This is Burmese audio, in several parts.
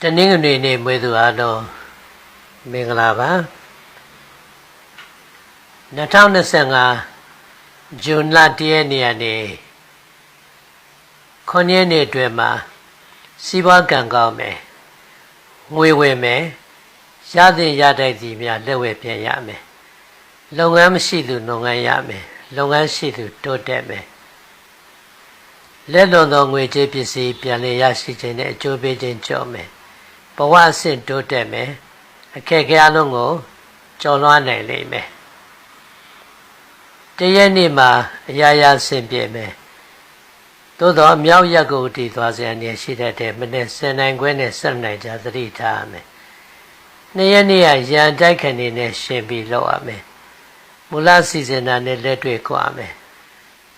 တနင်္ဂနွေနေ့မွေးသူအားလုံးမင်္ဂလာပါ2025ဇွန်လ1ရက်နေ့ကနေ9ရက်နေ့အတွင်းမှာစီးပွားကံကောင်းမယ်ငွေဝင်မယ်ရသည်ရတိုက်သည်များလက်ဝဲပြန်ရမယ်လုပ်ငန်းမရှိသူလုပ်ငန်းရမယ်လုပ်ငန်းရှိသူတိုးတက်မယ်လက်လွန်သောငွေကြေးပစ္စည်းပြန်လည်ရရှိခြင်းနဲ့အကျိုးပေးခြင်းကြောင့်မယ် ဘဝအဆင့်တိုးတက်မယ်အခက်အခဲအလုံးကိုကျော်လွှားနိုင်လိမ့်မယ်တရက်နေ့မှာအရာရာဆင်ပြေမယ်သို့တော့မြောက်ရက်ကိုတည်သွားစေအနေရှိတတ်တဲ့မနေ့စင်နိုင်ခွဲနဲ့ဆက်နိုင်ကြသတိထားရမယ်နှစ်ရက်နေ့ကရန်တိုက်ခဏနေနဲ့ရှင်ပြီးလောက်ရမယ်မူလစီစဉ်တာနဲ့လက်တွေ့ကြွရမယ်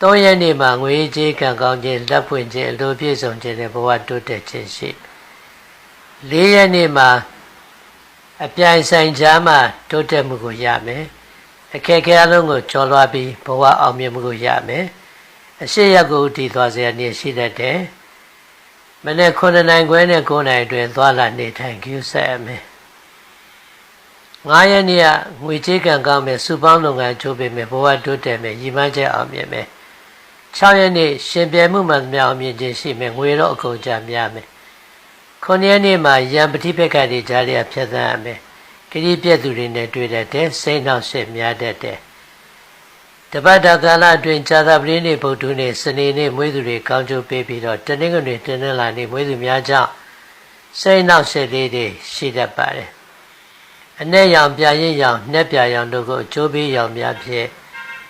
သုံးရက်နေ့မှာငွေကြေးကံကောင်းခြင်းလက်ဖွင့်ခြင်းအလိုပြည့်စုံခြင်းနဲ့ဘဝတိုးတက်ခြင်းရှိ လေးရက်နေ့မှာအပြိုင်ဆိုင်ကြားမှာတိုးတက်မှုကိုရမယ်အခက်အခဲအလုံးကိုကျော်လွှားပြီးဘဝအောင်မြင်မှုကိုရမယ်အရှိရက်ကိုတည်သွားစေရနေရှိတတ်တယ်မနေ့9နိုင်ခွဲနဲ့9နိုင်အတွင်းသွားလာနေထိုင်ကြည့်ဆက်ရမယ်9ရက်နေ့ကငွေကြေးကံကောင်းမယ်စုပေါင်းလုပ်ငန်းချိုးပေးမယ်ဘဝတိုးတက်မယ်ရည်မှန်းချက်အောင်မြင်မယ်6ရက်နေ့ရှင်ပြဲမှုမှန်မြောင်မြင်ခြင်းရှိမယ်ငွေတော့အကုန်ကြများမယ် 9ရက်နေ့မှာရံပฏิပက္ခတွေကြားလျက်ဖြတ်သန်းရမယ်ခရီးပြည့်သူတွေနဲ့တွေ့တတ်တယ်စိတ်နှောက်ရှက်များတတ်တယ်တပတ်တာကာလအတွင်းဇာတာပတိနေ့ဗုဒ္ဓနေ့စနေနေ့မွေးသူတွေကောင်းကျိုးပေးပြီးတော့တနင်္ဂနွေတင်းနှလာနေ့မွေးသူများကြောင့်စိတ်နှောက်ရှက်လေးတွေရှိတတ်ပါတယ်အ내ရောင်ပြရင်ရောင်နှက်ပြရောင်တို့ကိုအကျိုးပေးရောင်များဖြင့်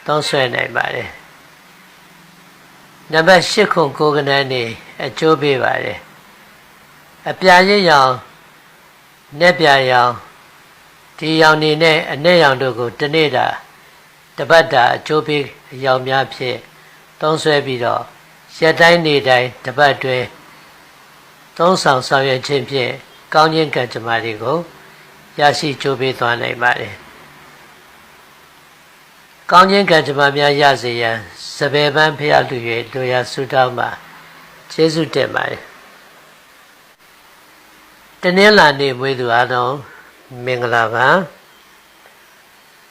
သုံးဆွဲနိုင်ပါတယ်နံပါတ်၈ခုကိုကနန်းနေအကျိုးပေးပါတယ် အပြရင်ရောင်နှက်ပြရောင်ဒီရောင်နေနဲ့အ내ရောင်တို့ကိုတနေ့တာတပတ်တာအကျိုးပေးအရောင်များဖြင့်သုံးဆွဲပြီးတော့ရက်တိုင်းနေ့တိုင်းတပတ်တွင်သုံးဆောင်ဆောင်ရွက်ခြင်းဖြင့်ကောင်းခြင်းကံကြမ္မာတွေကိုရရှိကျိုးပေးသွားနိုင်ပါတယ်။ကောင်းခြင်းကံကြမ္မာများရစေရန်စပယ်ပန်းဖျားလူ၍လူရဆုတောင်းမှာကျေးဇူးတင်ပါတယ်။ တနင်္လာနေ့မွေးသူအားလုံးမင်္ဂလာပါ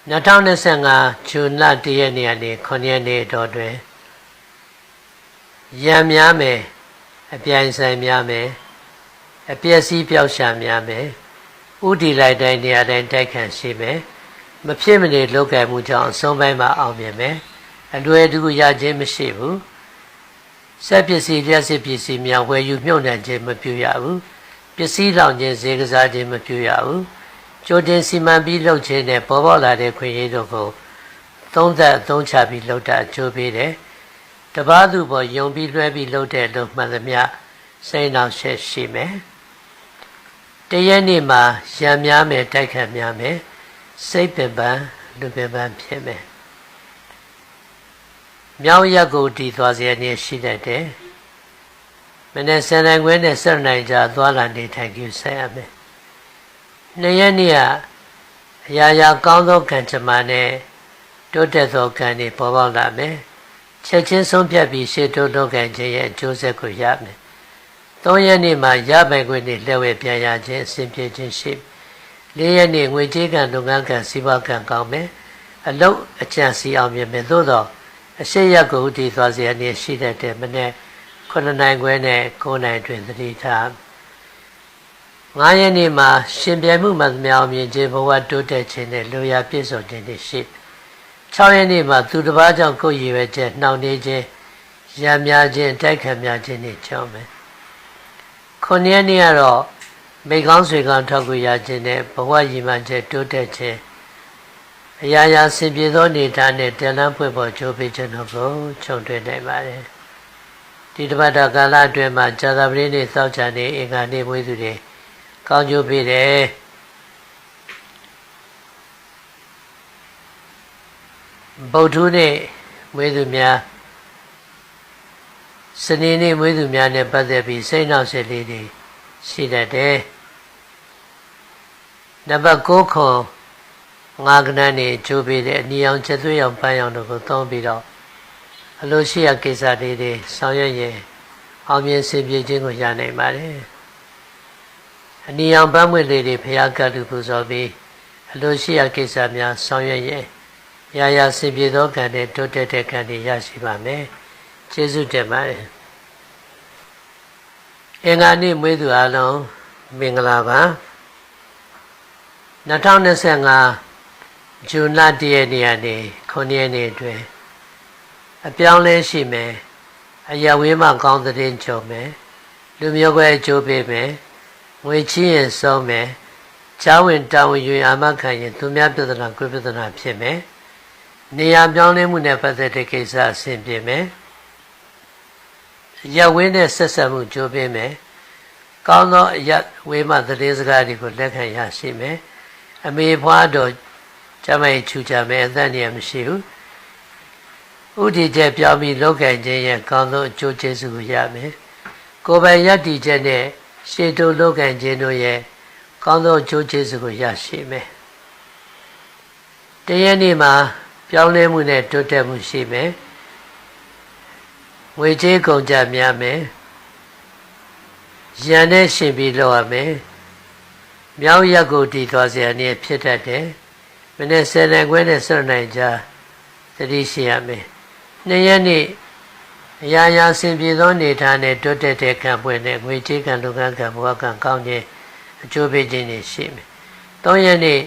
2025ဇွန်လ1ရက်နေ့ကနေ9ရက်နေ့တော်တွင်ရံများမယ်အပြိုင်ဆိုင်များမယ်အပျက်စီးပျောက်ရှာများမယ်ဥတီလိုက်တိုင်းနေရာတိုင်းတိုက်ခန့်ရှိမယ်မဖြစ်မနေလောက်ကံမှုကြောင့်အဆုံးပိုင်းမှာအောင်မြင်မယ်အလွယ်တကူရခြင်းမရှိဘူးစက်ပစ္စည်းလျှက်စစ်ပစ္စည်းများဝယ်ယူမြုပ်နှံခြင်းမပြုရဘူး ပစ္စည်းလောင်ခြင်းဈေးကစားခြင်းမပြုရဘူးကြိုတင်စီမံပြီးလုပ်ခြင်းနဲ့ပေါ်ပေါက်လာတဲ့ခွင့်ရတို့ကိုသုံးသက်အသုံးချပြီးလုပ်တာအကျိုးပေးတယ်တပားသူပေါ်ယုံပြီးလွှဲပြီးလုပ်တဲ့လို့မှန်သမျှစိတ်နောက်ရှက်ရှိမယ်တရက်နေ့မှာရံများမယ်တိုက်ခတ်များမယ်စိတ်ပင်ပန်းလူပင်ပန်းဖြစ်မယ်မြောင်းရက်ကိုတည်သွားစေနေရှိတတ်တယ် မနေ့စံနိုင်ခွဲနဲ့ဆက်နိုင်ကြသွားလာနေထိုင်ကြဆက်ရမယ်နှစ်ရက်နေ့ကအရာရာကောင်းသောကံကြမ္မာနဲ့တိုးတက်သောကံတွေပေါ်ပေါက်လာမယ်ချက်ချင်းဆုံးဖြတ်ပြီးရှေ့တိုးတိုးကံခြင်းရဲ့အကျိုးဆက်ကိုရမယ်၃ရက်နေ့မှာရပိုင်ခွင့်နဲ့လက်ဝဲပြန်ရခြင်းအစဉ်ပြေခြင်းရှိ၄ရက်နေ့ငွေကြေးကံလုပ်ငန်းကံစီးပွားကံကောင်းမယ်အလုတ်အကျံစီအောင်မြင်မယ်သို့တော့အရှိရက်ကိုတည်သွားစေအနေရှိတတ်တဲ့မနေ့ 9နိုင်ခွဲနဲ့9နိုင်တွင်သတိထား9ရက်နေ့မှာရှင်ပြိုင်မှုမှမြောင်မြင်ခြင်းဘဝတိုးတက်ခြင်းနဲ့လူရပြည့်စုံခြင်းတွေရှိ6ရက်နေ့မှာသူတစ်ပါးကြောင့်ကိုယ်ရည်ရွယ်ချက်နှောင့်နှေးခြင်းရံများခြင်းတိုက်ခံများခြင်းတွေကြောင့်ပဲ9ရက်နေ့ကတော့မိကောင်းဆွေကောင်းထောက်ကူရခြင်းနဲ့ဘဝရည်မှန်းချက်တိုးတက်ခြင်းအရာရာဆင်ပြေသောနေထားနဲ့တန်လန်းဖွင့်ပေါ်ကြိုးပေးခြင်းတို့ကိုခြုံတွေ့နိုင်ပါတယ် ဒီတပတ်တာကာလအတွင်းမှာဇာတာပတိနေ့စောက်ချာနေ့အင်္ဂါနေ့မွေးသူတွေကောင်းကျိုးပေးတယ်ဗုဒ္ဓနေ့မွေးသူများစနေနေ့မွေးသူများနဲ့ပတ်သက်ပြီးစိတ်နှောက်ရှက်လေးတွေရှိတတ်တယ်နံပါတ်6ခွန်ငါးကဏ္ဍနေကျိုးပေးတဲ့အနီအောင်ချက်သွေးအောင်ပန်းအောင်တို့ကိုသုံးပြီးတော့ အလိုရှိရကိစ္စလေးတွေဆောင်ရွက်ရင်အောင်မြင်စေပြခြင်းကိုရနိုင်ပါတယ်အနီရောင်ပန်းမွေလေးတွေဖျားကတ်လူပူဇော်ပြီးအလိုရှိရာကိစ္စများဆောင်ရွက်ရင်ရာရာစင်ပြေသောကံနဲ့တိုးတက်တဲ့ကံတွေရရှိပါမယ်ကျေးဇူးတင်ပါတယ်အင်္ဂါနေ့မွေးသူအလုံးမင်္ဂလာပါ2025ဇွန်လ1ရက်နေ့ကနေ9ရက်နေ့အတွင်း အပြောင်းလဲရှိမယ်အရာဝေးမှကောင်းတဲ့ကြုံမယ်လူမျိုးကွဲအကျိုးပေးမယ်ငွေချင်းရင်ဆုံးမယ်ချားဝင်တာဝန်ယူအာမခံရင်သူများပြဿနာကိုပြဿနာဖြစ်မယ်နေရာပြောင်းလဲမှုနဲ့ပတ်သက်တဲ့ကိစ္စအဆင်ပြေမယ်ရဝင်းနဲ့ဆက်ဆက်မှုကြိုးပေးမယ်ကောင်းသောအရဝေးမှသတင်းစကားတွေကိုလက်ခံရရှိမယ်အမေဖွားတော်ကျမကြီးချူကြမယ်အသက်နေရမရှိဘူး ဥတည်ချက်ပြောင်းပြီးလောက်ကင်ခြင်းရဲ့ကောင်းဆုံးအကျိုးကျေးဇူးကိုရမယ်။ကိုယ်ပိုင်ယက်တည်ချက်နဲ့ရှေတုလောက်ကင်ခြင်းတို့ရဲ့ကောင်းဆုံးအကျိုးကျေးဇူးကိုရရှိမယ်။တရနေ့မှာပြောင်းလဲမှုနဲ့တိုးတက်မှုရှိမယ်။ဝေချေးကုန်ကြများမယ်။ရန်နဲ့ရှင်ပြီးလောက်ရမယ်။မြောင်းရက်ကိုတည်သွားစရာနည်းဖြစ်တတ်တယ်။မနေ့ဆယ်လခွဲနဲ့ဆွနိုင်ကြသတိရှိရမယ်။ နှစ်ရက်နေ့အရာရာဆင်ပြေသောနေထားနဲ့တွတ်တက်တဲ့ကံပွင့်နဲ့ငွေကြေးကံလူကံကံဘဝကံကောင်းခြင်းအကျိုးပေးခြင်းတွေရှိမယ်သုံးရက်နေ့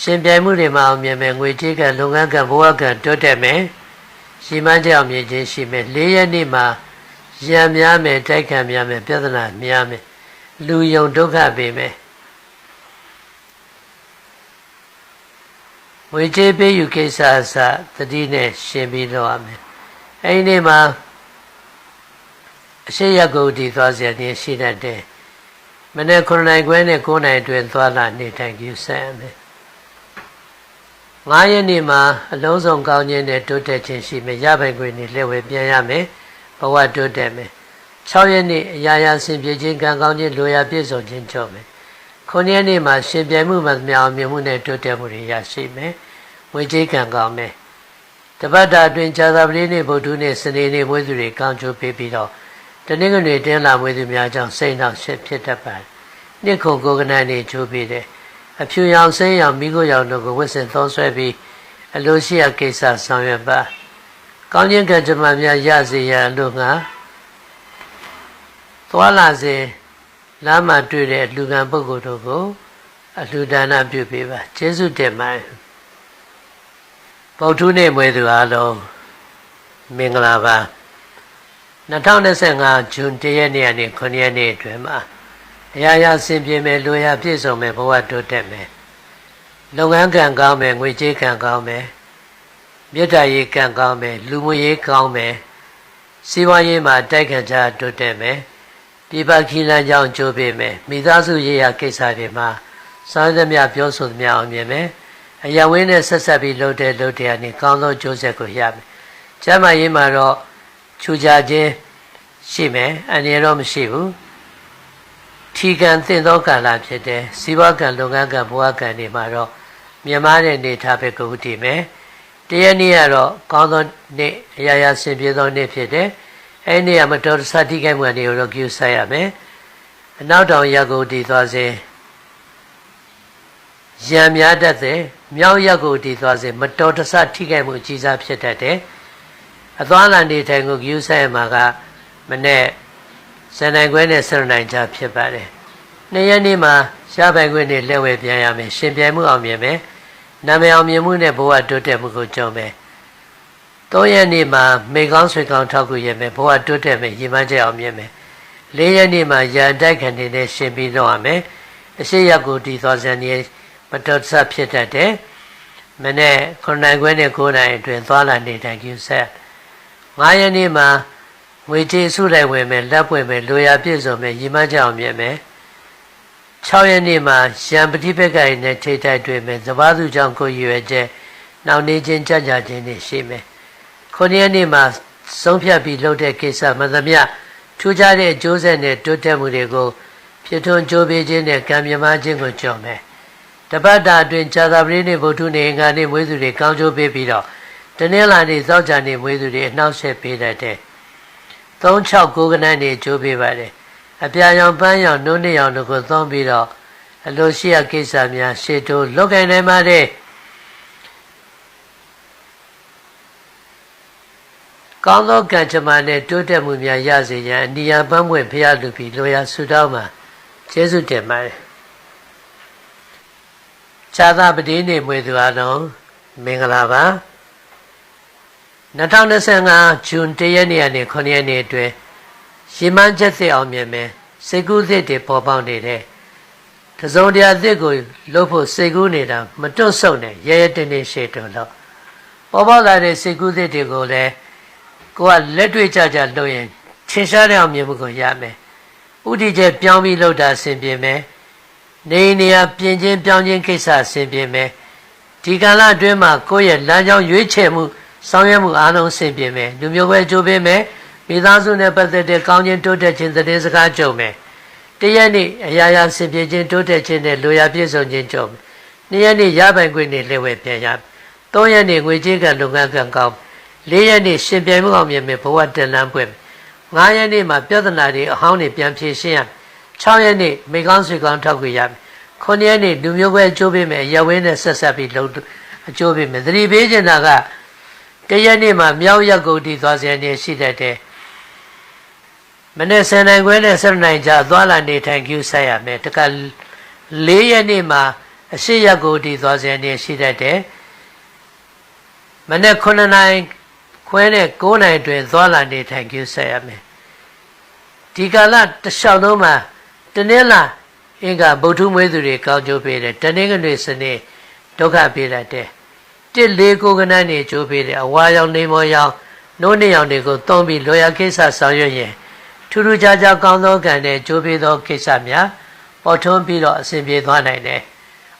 ရှင်ပြိုင်မှုတွေမှာအောင်မြင်မယ်ငွေကြေးကလုပ်ငန်းကဘဝကတွတ်တက်မယ်ရှိမှန်းကြောင်မြင်ခြင်းရှိမယ်၄ရက်နေ့မှာရံများမယ်တိုက်ခံများမယ်ပြဿနာများမယ်လူယုံဒုက္ခပေးမယ် ငွေကြေးပေးယူကိစ္စအစတတိနဲ့ရှင်းပြီးတော့ရမယ်အဲဒီနေ့မှာအရှိရကုတ်တီသွားစရာနေရှိတတ်တယ်မနေ့9နိုင်ခွဲနဲ့9နိုင်တွင်သွားလာနေထိုင်ကြဆက်ရမယ်9ရက်နေ့မှာအလုံးစုံကောင်းခြင်းနဲ့တိုးတက်ခြင်းရှိမယ်ရပိုင်ခွင့်နဲ့လက်ဝဲပြန်ရမယ်ဘဝတိုးတက်မယ်6ရက်နေ့အရာရာဆင်ပြေခြင်းကံကောင်းခြင်းလိုရာပြည့်စုံခြင်းကြောင့်မယ် 9ရက်နေ့မှာရှင်ပြိုင်မှုမှမြောင်မြင်မှုနဲ့တိုးတက်မှုတွေရရှိမယ်ဝေကြီးကံကောင်းမယ်တပတ်တာအတွင်းဇာတာပတိနေ့ဗုဒ္ဓနေ့စနေနေ့မွေးသူတွေကောင်းချိုးပေးပြီးတော့တနင်္ဂနွေတင်းလာမွေးသူများကြောင့်စိတ်နှောက်ရှက်ဖြစ်တတ်ပါတယ်နှစ်ခုကိုကနန်နေချိုးပေးတယ်အဖြူရောင်ဆင်းရောင်မိခိုးရောင်တို့ကိုဝတ်ဆင်သုံးဆွဲပြီးအလိုရှိရာကိစ္စဆောင်ရွက်ပါကောင်းခြင်းကံကြမ္မာများရစေရန်လို့ငါသွားလာစေ လမ်းမှာတွေ့တဲ့လူကံပုဂ္ဂိုလ်တို့ကိုအလှူဒါနပြုပေးပါကျေးဇူးတင်ပါတယ်ပုထုနေ့မွေးသူအားလုံးမင်္ဂလာပါ2025ဇွန်1ရက်နေ့ကနေ9ရက်နေ့အတွင်းမှာအရာရာဆင်ပြေမယ်လူရပြည့်စုံမယ်ဘဝတိုးတက်မယ်လုပ်ငန်းကံကောင်းမယ်ငွေကြေးကံကောင်းမယ်မေတ္တာရေးကံကောင်းမယ်လူမှုရေးကောင်းမယ်စီးပွားရေးမှာတိုက်ခတ်ကြတိုးတက်မယ် ပြပခီလန်းကြောင်းကြိုးပေးမယ်မိသားစုရေးရာကိစ္စတွေမှာစားသမျှပြောဆိုသမျှအောင်မြင်မယ်အယဝင်းနဲ့ဆက်ဆက်ပြီးလှုပ်တဲ့လှုပ်တဲ့အနေကောင်းသောကျိုးဆက်ကိုရမယ်ကျမ်းမာရေးမှာတော့ခြူကြခြင်းရှိမယ်အနေရောမရှိဘူးထီကံသင့်သောကာလဖြစ်တယ်စီးပွားကံလုပ်ငန်းကံဘဝကံတွေမှာတော့မြမတဲ့နေထားပဲကိုဥတည်မယ်တရနေ့ကတော့ကောင်းသောနေ့အရာရာဆင်ပြေသောနေ့ဖြစ်တယ် အဲ့ဒီနေ့ကမတော်တဆတိကိမှုအနေကိုတော့ပြုဆိုင်ရမယ်အနောက်တောင်ရက်ကိုတည်သွားစေရံများတတ်တဲ့မြောက်ရက်ကိုတည်သွားစေမတော်တဆထိခိုက်မှုအကြီးစားဖြစ်တတ်တယ်အသွားလန်နေထိုင်ကိုယူဆိုင်မှာကမနေ့ဇန်နိုင်ခွဲနဲ့ဆရနိုင်ချဖြစ်ပါတယ်နှစ်ရက်နေ့မှာရှားပိုင်ခွင့်နဲ့လက်ဝဲပြန်ရမယ်ရှင်ပြိုင်မှုအောင်မြင်မယ်နာမည်အောင်မြင်မှုနဲ့ဘဝတိုးတက်မှုကိုကြုံမယ် သုံးရက်နေ့မှာမိကောင်းဆွေကောင်းထောက်ကူရမယ်ဘဝတိုးတက်မယ်ရည်မှန်းချက်အောင်မြင်မယ်လေးရက်နေ့မှာရန်တိုက်ခံနေတဲ့ရှင်ပြီးတော့ရမယ်အရှိရကိုတည်သွားစံနေမတော်ဆဖြစ်တတ်တယ်မနေ့9နိုင်ခွဲနဲ့9နိုင်အတွင်းသွားလာနေထိုင်ကြဆက်9ရက်နေ့မှာငွေကြေးစုလိုက်ဝင်မယ်လက်ပွင့်မယ်လိုရာပြည့်စုံမယ်ရည်မှန်းချက်အောင်မြင်မယ်6ရက်နေ့မှာရံပฏิပက္ခရနဲ့ထိထိုက်တွေ့မယ်သဘာသူကြောင့်ကိုရွယ်ချက်နောက်နေခြင်းကြကြခြင်းတွေရှိမယ် 9ရက်နေ့မှာဆုံးဖြတ်ပြီးလုပ်တဲ့ကိစ္စမှန်သမျှထူးခြားတဲ့အကျိုးဆက်နဲ့တိုးတက်မှုတွေကိုဖြစ်ထွန်းကြိုးပေးခြင်းနဲ့ကံမြမခြင်းကိုကြော်မယ်တပတ်တာအတွင်းဇာတာပတိနေ့ဗုဒ္ဓနေ့ငါနေ့မွေးသူတွေကောင်းကျိုးပေးပြီးတော့တနင်္လာနေ့သောကြာနေ့မွေးသူတွေအနှောက်အယှက်ပေးတတ်တယ်369ခဏနေကျိုးပေးပါတယ်အပြာရောင်ပန်းရောင်နှုံးနှစ်ရောင်တို့ကိုသုံးပြီးတော့အလိုရှိရကိစ္စများရှေ့တိုးလုတ်ကင်နိုင်ပါတယ် ကောင်းသောကံကြမ္မာနဲ့တိုးတက်မှုများရစေရန်အနိယပန်းပွင့်ဖရာလူပြီးလိုရာဆုတောင်းမှာကျေးဇူးတင်ပါတယ်ခြားသာပတိနေမွေသူအားလုံးမင်္ဂလာပါ2025ဇွန်1ရက်နေ့ကနေ9ရက်နေ့အတွင်းရှင်းမန်းချက်စစ်အောင်မြင်မယ်စိတ်ကူးသစ်တွေပေါ်ပေါက်နေတဲ့တစုံတရာသစ်ကိုလှုပ်ဖို့စိတ်ကူးနေတာမတွတ်ဆုပ်နဲ့ရဲရဲတင်းတင်းရှေ့တွလို့ပေါ်ပေါက်လာတဲ့စိတ်ကူးသစ်တွေကိုလည်း ကိုကလက်တွေ့ကြကြလုပ်ရင်ထင်ရှားတဲ့အောင်မြင်မှုကိုရမယ်ဥတီချက်ပြောင်းပြီးလှုပ်တာအဆင်ပြေမယ်နေနေရပြင်ချင်းပြောင်းချင်းကိစ္စအဆင်ပြေမယ်ဒီကာလအတွင်းမှာကိုယ့်ရဲ့လမ်းကြောင်းရွေးချယ်မှုဆောင်ရွက်မှုအားလုံးအဆင်ပြေမယ်လူမျိုးပဲကြိုးပေးမယ်မိသားစုနဲ့ပတ်သက်တဲ့ကောင်းခြင်းတိုးတက်ခြင်းသတင်းစကားကြုံမယ်တရက်နေ့အရာရာဆင်ပြေခြင်းတိုးတက်ခြင်းနဲ့လိုရာပြည့်စုံခြင်းကြုံမယ်နှစ်ရက်နေ့ရပိုင်ခွင့်နဲ့လက်ဝဲပြန်ရသုံးရက်နေ့ငွေကြေးကလုပ်ငန်းကံကောင်း လေးရက်နေ့ရှင်ပြိုင်မှုအောင်မြင်မယ်ဘဝတလန်းပွင့်ငါးရက်နေ့မှာပြဿနာတွေအဟောင်းတွေပြန်ဖြေရှင်းရ6ရက်နေ့မိကောင်းဆွေကောင်းထောက်ခွေရမယ်9ရက်နေ့လူမျိုးပဲအကျိုးပေးမယ်ရဝင်းနဲ့ဆက်ဆက်ပြီးလုံအကျိုးပေးမယ်သတိပေးချင်တာကတရက်နေ့မှာမြောက်ရက်ကုန်တီသွားစရာနေရှိတတ်တယ်မနေ့ဆယ်နိုင်ခွဲနဲ့7နိုင်ကြာသွားလာနေထိုင်ကျူးဆက်ရမယ်တက၄ရက်နေ့မှာအရှိရက်ကုန်တီသွားစရာနေရှိတတ်တယ်မနေ့9နိုင် ခွဲနဲ့9နိုင်တွင်သွားလာနေထိုင်ကျူးဆက်ရမယ်ဒီကာလတစ်လျှောက်လုံးမှာတနင်္လာအင်္ဂါဗုဒ္ဓမွေးသူတွေကောင်းကျိုးပေးတယ်တနင်္ဂနွေစနေဒုက္ခပေးတတ်တယ်တစ်လေးကိုကနန်းနေကျိုးပေးတယ်အဝါရောင်နေမောရောင်နိုးနေရောင်တွေကိုသုံးပြီးလောရကိစ္စဆောင်ရွက်ရင်ထူးထူးခြားခြားကောင်းသောကံနဲ့ကျိုးပေးသောကိစ္စများပေါ်ထွန်းပြီးတော့အစဉ်ပြေသွားနိုင်တယ်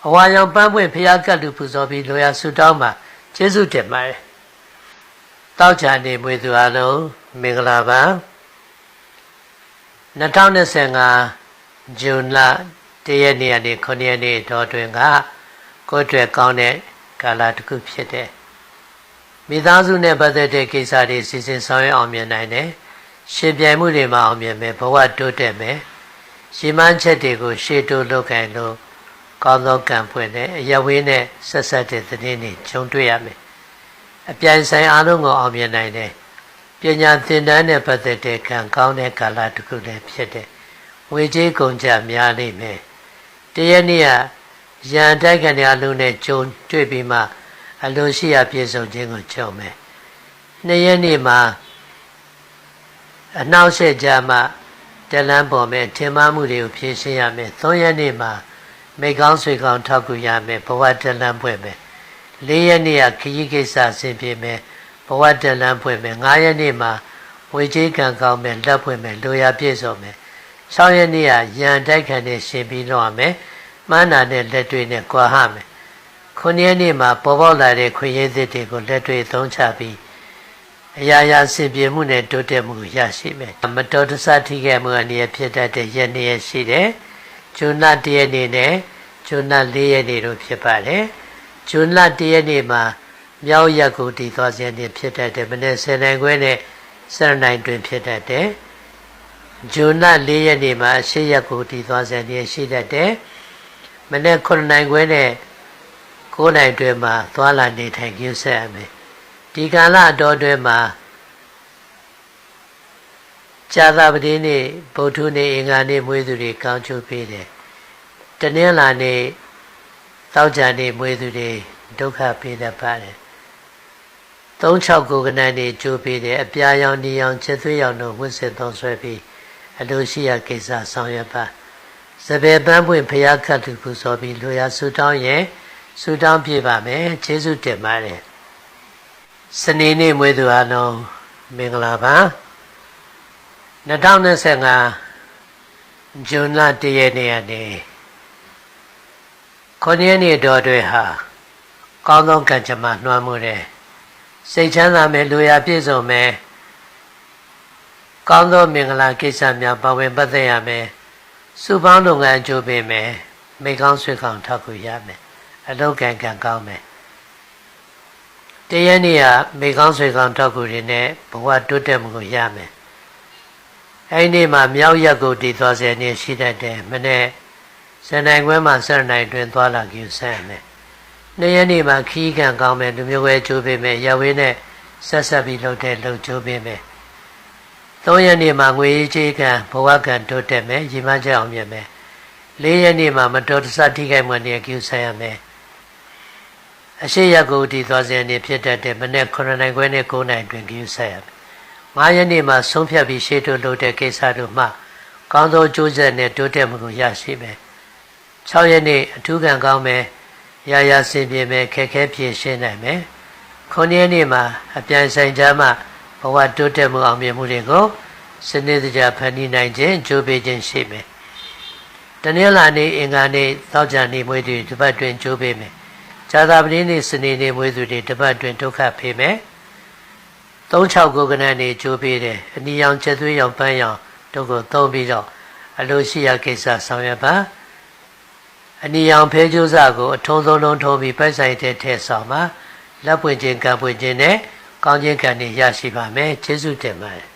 အဝါရောင်ပန်းပွင့်ဖျားကတ်လူပူဇော်ပြီးလောရဆုတောင်းမှာကျေးဇူးတင်ပါတယ် တောက်ချာနေမွေသူအလုံးမင်္ဂလာပါ2025ဇွန်လတရက်နေ့ကနေ9ရက်နေ့တော်တွင်ကကိုယ်တွေ့ကောင်းတဲ့ကာလတစ်ခုဖြစ်တယ်မိသားစုနဲ့ပတ်သက်တဲ့ကိစ္စတွေစီစဉ်ဆောင်ရွက်အောင်မြင်နိုင်တယ်ရှင်ပြိုင်မှုတွေမှာအောင်မြင်မယ်ဘဝတိုးတက်မယ်ရှင်းမှန်းချက်တွေကိုရှေ့တိုးလုပ်ခိုင်းလို့ကောင်းသောကံဖွင့်တဲ့အရဝေးနဲ့ဆက်ဆက်တဲ့သတင်းတွေခြုံတွေ့ရမယ် အပြိုင်ဆိုင်အားလုံးကိုအောင်မြင်နိုင်တယ်ပညာသင်တန်းနဲ့ပတ်သက်တဲ့ကံကောင်းတဲ့ကာလတစ်ခုလည်းဖြစ်တယ်ငွေကြေးကုန်ကြများလိမ့်မယ်တရက်နေ့ကရန်တိုက်ခံရလုံးနဲ့ဂျုံတွေ့ပြီးမှအလိုရှိရပြည့်စုံခြင်းကိုကြုံမယ်နှစ်ရက်နေ့မှာအနှောက်အယှက်ကြမှတလန်းပေါ်မယ်ထင်မှားမှုတွေကိုဖြေရှင်းရမယ်သုံးရက်နေ့မှာမိကောင်းဆွေကောင်းထောက်ကူရမယ်ဘဝတလန်းဖွဲ့မယ် လေးရက်နေ့ကခရီးကိစ္စဆင်ပြေမယ်ဘဝတလန်းဖွဲ့မယ်ငါးရက်နေ့မှာဝေကြီးကံကောင်းမယ်လက်ဖွဲ့မယ်လိုရာပြည့်စုံမယ်6ရက်နေ့ကရန်တိုက်ခံနဲ့ရှင်ပြီးတော့မယ်မှန်းနာနဲ့လက်တွေ့နဲ့ကြွားဟမယ်9ရက်နေ့မှာပေါ်ပေါက်လာတဲ့ခွင့်ရည်သစ်တွေကိုလက်တွေ့သုံးချပြီးအရာရာစင်ပြေမှုနဲ့တိုးတက်မှုရရှိမယ်မတော်တဆထိခဲ့မှုအနေနဲ့ဖြစ်တတ်တဲ့ရက်နေ့ရှိတယ်ဂျွန်လ1ရက်နေ့နဲ့ဂျွန်လ4ရက်နေ့တို့ဖြစ်ပါတယ် ဂျွန်လ1ရက်နေ့မှာမြောက်ရက်ကိုတည်သွားခြင်းနဲ့ဖြစ်တတ်တယ်မနေ့10နိုင်ခွဲနဲ့7နိုင်တွင်ဖြစ်တတ်တယ်ဂျွန်လ၄ရက်နေ့မှာရှေ့ရက်ကိုတည်သွားစံနေရှိတတ်တယ်။မနေ့9နိုင်ခွဲနဲ့9နိုင်တွင်မှာသွားလာနေထိုင်ကျဆက်ရမယ်။ဒီကာလအတော်တွင်မှာဇာတာပတိနေ့ဗုဒ္ဓနေ့အင်္ဂါနေ့မွေးသူတွေကောင်းချိုးပေးတယ်။တနင်္လာနေ့ တောက်ကြနေ့မွေးသူတွေဒုက္ခပေးတတ်ပါတယ်။36ကိုကနန်းနေကြိုးပေးတယ်အပြာရောင်ဒီရောင်ချက်သွေးရောင်တို့ဝတ်ဆင်သုံးဆွဲပြီးအလိုရှိရာကိစ္စဆောင်ရွက်ပါစပယ်ပန်းပွင့်ဖရာခတ်သူပူဇော်ပြီးလူရဆူတောင်းရင်ဆူတောင်းပြပါမယ်ကျေးဇူးတင်ပါတယ်စနေနေ့မွေးသူအားလုံးမင်္ဂလာပါ2025ဇွန်လ1ရက်နေ့ကနေ 9ရက်နေ့တော်တွေဟာကောင်းသောကံကြမ္မာနှွှမ်းမှုတဲ့စိတ်ချမ်းသာမယ်လူရပြည့်စုံမယ်ကောင်းသောမင်္ဂလာကိစ္စများပါဝင်ပတ်သက်ရမယ်စုပေါင်းလုပ်ငန်းအကျိုးပေးမယ်မိကောင်းဆွေကောင်းထောက်ကူရမယ်အလုတ်ကံကံကောင်းမယ်တရနေ့ကမိကောင်းဆွေကောင်းထောက်ကူတွေနဲ့ဘဝတိုးတက်မှုကိုရမယ်အဲ့ဒီနေ့မှာမြောက်ရက်ကိုတည်သွားစေနေရှိတတ်တယ်မနေ့ စံနိုင်ခွဲမှာစံနိုင်တွင်သွားလာကြည့်ဆန်းမယ်နေ့ရက်နေ့မှာခီးကန်ကောင်းမယ်လူမျိုးဝဲကျိုးပေးမယ်ရဝေးနဲ့ဆက်ဆက်ပြီးလှုပ်တဲ့လှုပ်ကျိုးပေးမယ်သုံးရက်နေ့မှာငွေရေးချေးကံဘဝကံတိုးတက်မယ်ရီမကြအောင်မြင်မယ်လေးရက်နေ့မှာမတော်တဆထိခိုက်မှနေကြည့်ဆန်းရမယ်အရှိရကိုတည်သွားစေနေဖြစ်တတ်တဲ့မနေ့9နိုင်ခွဲနဲ့9နိုင်တွင်ကြည့်ဆန်းရမယ်ငါးရက်နေ့မှာဆုံးဖြတ်ပြီးရှေ့တိုးလုပ်တဲ့ကိစ္စတို့မှကောင်းသောကြိုးဆက်နဲ့တိုးတက်မှုကိုရရှိမယ် 6ရက်နေ့အထူးကံကောင်းမယ်ရာရာစင်ပြေမယ်ခက်ခဲဖြည့်ရှင်းနိုင်မယ်9ရက်နေ့မှာအပြန်ဆိုင်ကြမှဘဝတိုးတက်မှုအောင်မြင်မှုတွေကိုစနစ်တကျဖန်တီးနိုင်ခြင်းကြိုးပေးခြင်းရှိမယ်တနင်္လာနေ့အင်္ဂါနေ့သောကြာနေ့မွေးသူတစ်ပတ်တွင်ကြိုးပေးမယ်ဇာတာပတိနေ့စနေနေ့မွေးသူတွေတစ်ပတ်တွင်ဒုက္ခဖေးမယ်36ကိုကနန်နေကြိုးပေးတယ်အနီရောင်ချက်သွေးရောင်ပန်းရောင်တို့ကိုသုံးပြီးတော့အလိုရှိရာကိစ္စဆောင်ရွက်ပါ အနီရောင်ဖဲကျိုးစကိုအထုံးဆုံးလုံးထုံးပြီးပိုက်ဆိုင်တဲ့ထဲဆောင်ပါလက်ပွင့်ခြင်းကံပွင့်ခြင်းနဲ့ကောင်းခြင်းကံတွေရရှိပါမယ်ကျေးဇူးတင်ပါတယ်